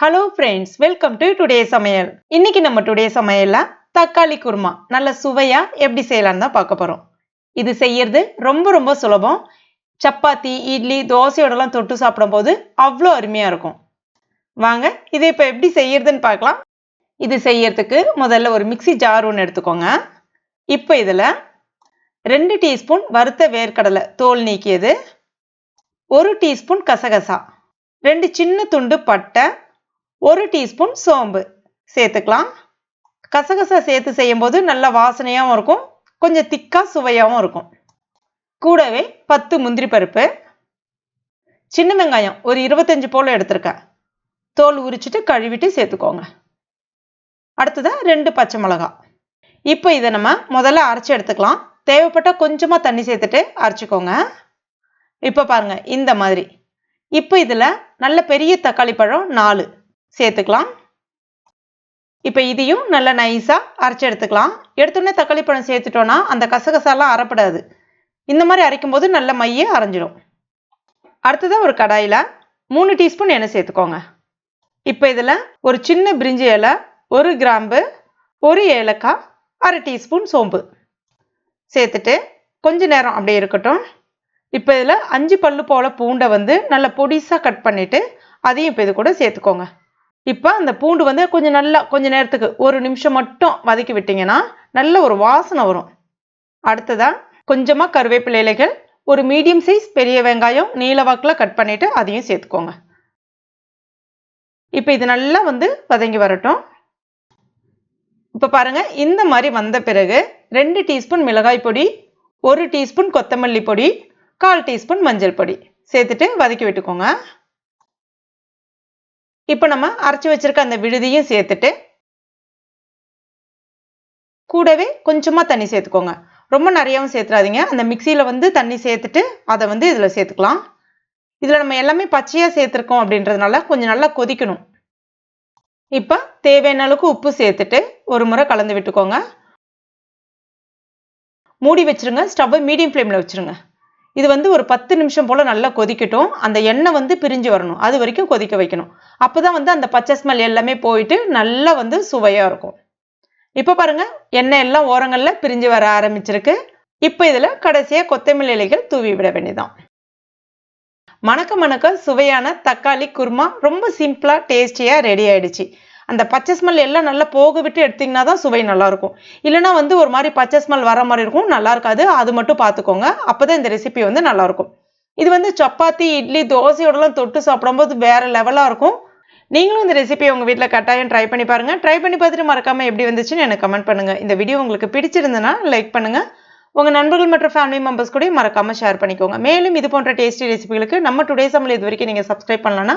Hello friends welcome to today சமையல் இன்னைக்கு நம்ம டுடே சமையல்ல தக்காளி குருமா நல்ல சுவையா எப்படி செய்யலாம்னு தான் பார்க்க போறோம். இது செய்யறது ரொம்ப ரொம்ப சுலபம். சப்பாத்தி இட்லி தோசையோடலாம் தொட்டு சாப்பிடும் போது அவ்வளோ அருமையா இருக்கும். வாங்க இதை இப்போ எப்படி செய்யறதுன்னு பார்க்கலாம். இது செய்யறதுக்கு முதல்ல ஒரு மிக்சி ஜார் ஒன்று எடுத்துக்கோங்க. இப்போ இதில் ரெண்டு டீஸ்பூன் வறுத்த வேர்க்கடலை தோல் நீக்கியது. ஒரு டீஸ்பூன் கசகசா. ரெண்டு சின்ன துண்டு பட்டை ஒரு டீஸ்பூன் சோம்பு. சேர்த்துக்கலாம். கசகசா சேர்த்து செய்யும்போது நல்ல வாசனையாகவும் இருக்கும். கொஞ்சம் திக்காக சுவையாகவும் இருக்கும். கூடவே பத்து முந்திரி பருப்பு. சின்ன வெங்காயம் ஒரு இருபத்தஞ்சு போல் எடுத்திருக்கேன். தோல் உரிச்சிட்டு கழுவிட்டு சேர்த்துக்கோங்க. அடுத்ததாக ரெண்டு பச்சை மிளகா. இப்போ இதை நம்ம முதல்ல அரைச்சி எடுத்துக்கலாம். தேவைப்பட்டால் கொஞ்சமாக தண்ணி சேர்த்துட்டு அரைச்சிக்கோங்க. இப்போ பாருங்கள் இந்த மாதிரி. இப்போ இதில் நல்ல பெரிய தக்காளி பழம் நாலு. சேர்த்துக்கலாம். இப்போ இதையும் நல்லா நைஸாக அரைச்சி எடுத்துக்கலாம். எடுத்தோடனே தக்காளி பழம் சேர்த்துட்டோன்னா அந்த கசகசாலாம் அரைப்படாது இந்த மாதிரி அரைக்கும் போது நல்ல மைய அரைஞ்சிடும் அடுத்ததாக ஒரு கடாயில் மூணு டீஸ்பூன் எண்ணெய் சேர்த்துக்கோங்க. இப்போ இதில் ஒரு சின்ன பிரிஞ்சி இலை ஒரு கிராம்பு ஒரு ஏலக்காய் அரை டீஸ்பூன் சோம்பு சேர்த்துட்டு கொஞ்ச நேரம் அப்படியே இருக்கட்டும். இப்போ இதில் அஞ்சு பல்லு போல் பூண்டை வந்து நல்லா பொடிசாக கட் பண்ணிவிட்டு அதையும் இப்போ இது கூட சேர்த்துக்கோங்க. இப்போ அந்த பூண்டு வந்து கொஞ்சம் நல்லா கொஞ்சம் நேரத்துக்கு ஒரு நிமிஷம் மட்டும் வதக்கி விட்டிங்கன்னா நல்ல ஒரு வாசனை வரும். அடுத்ததாக கொஞ்சமாக கருவேப்பிலை இலைகள் ஒரு மீடியம் சைஸ் பெரிய வெங்காயம் நீல வாக்கில் கட் பண்ணிவிட்டு அதையும் சேர்த்துக்கோங்க. இப்போ இது நல்லா வந்து வதங்கி வரட்டும். இப்போ பாருங்கள் இந்த மாதிரி வந்த பிறகு ரெண்டு டீஸ்பூன் மிளகாய் பொடி ஒரு டீஸ்பூன் கொத்தமல்லி பொடி கால் டீஸ்பூன் மஞ்சள் பொடி சேர்த்துட்டு வதக்கி விட்டுக்கோங்க. இப்போ நம்ம அரைச்சி வச்சிருக்க அந்த விழுதியும் சேர்த்துட்டு கூடவே கொஞ்சமாக தண்ணி சேர்த்துக்கோங்க. ரொம்ப நிறையாவும் சேர்த்துறாதீங்க. அந்த மிக்சியில் வந்து தண்ணி சேர்த்துட்டு அதை வந்து இதில் சேர்த்துக்கலாம். இதில் நம்ம எல்லாமே பச்சையாக சேர்த்துருக்கோம் அப்படின்றதுனால கொஞ்சம் நல்லா கொதிக்கணும். இப்போ தேவையான அளவுக்கு உப்பு சேர்த்துட்டு ஒரு முறை கலந்து விட்டுக்கோங்க. மூடி வச்சுருங்க. ஸ்டவ்வை மீடியம் ஃப்ளேமில் வச்சுருங்க. இது வந்து ஒரு பத்து நிமிஷம் போல் நல்லா கொதிக்கட்டும். அந்த எண்ணெய் வந்து பிரிஞ்சு வரணும். அது வரைக்கும் கொதிக்க வைக்கணும். அப்போ தான் வந்து அந்த பச்சை ஸ்மெல் எல்லாமே போயிட்டு நல்லா வந்து சுவையாக இருக்கும். இப்போ பாருங்கள் எண்ணெய் எல்லாம் ஓரங்களில் பிரிஞ்சு வர ஆரம்பிச்சிருக்கு. இப்போ இதில் கடைசியாக கொத்தமல்லி இலைகள் தூவி விட வேண்டியதான் மணக்க மணக்க சுவையான தக்காளி குருமா ரொம்ப சிம்பிளாக டேஸ்டியாக ரெடி ஆயிடுச்சு. அந்த பச்சை ஸ்மெல் எல்லாம் நல்லா போக விட்டு எடுத்திங்கன்னா தான் சுவை நல்லாயிருக்கும். இல்லைனா வந்து ஒரு மாதிரி பச்சை ஸ்மெல் வர மாதிரி இருக்கும் நல்லா இருக்காது. அது மட்டும் பார்த்துக்கோங்க. அப்போ தான் இந்த ரெசிபி வந்து நல்லாயிருக்கும். இது வந்து சப்பாத்தி இட்லி தோசையோடலாம் தொட்டு சாப்பிடும்போது வேறு லெவலாக இருக்கும். நீங்களும் இந்த ரெசிபியை உங்கள் வீட்டில் கட்டாயம் ட்ரை பண்ணி பாருங்கள் ட்ரை பண்ணி பார்த்துட்டு மறக்காமல் எப்படி வந்துச்சுன்னு எனக்கு கமெண்ட் பண்ணுங்கள் இந்த வீடியோ உங்களுக்கு பிடிச்சிருந்ததுன்னா லைக் பண்ணுங்கள் உங்கள் நண்பர்கள் மற்றும் ஃபேமிலி மெம்பர்ஸ் கூட மறக்காமல் ஷேர் பண்ணிக்கோங்க. மேலும் இது போன்ற டேஸ்டி ரெசிபிகளுக்கு நம்ம டுடே சமையல் இது வரைக்கும் நீங்கள் சப்ஸ்கிரைப் பண்ணலன்னா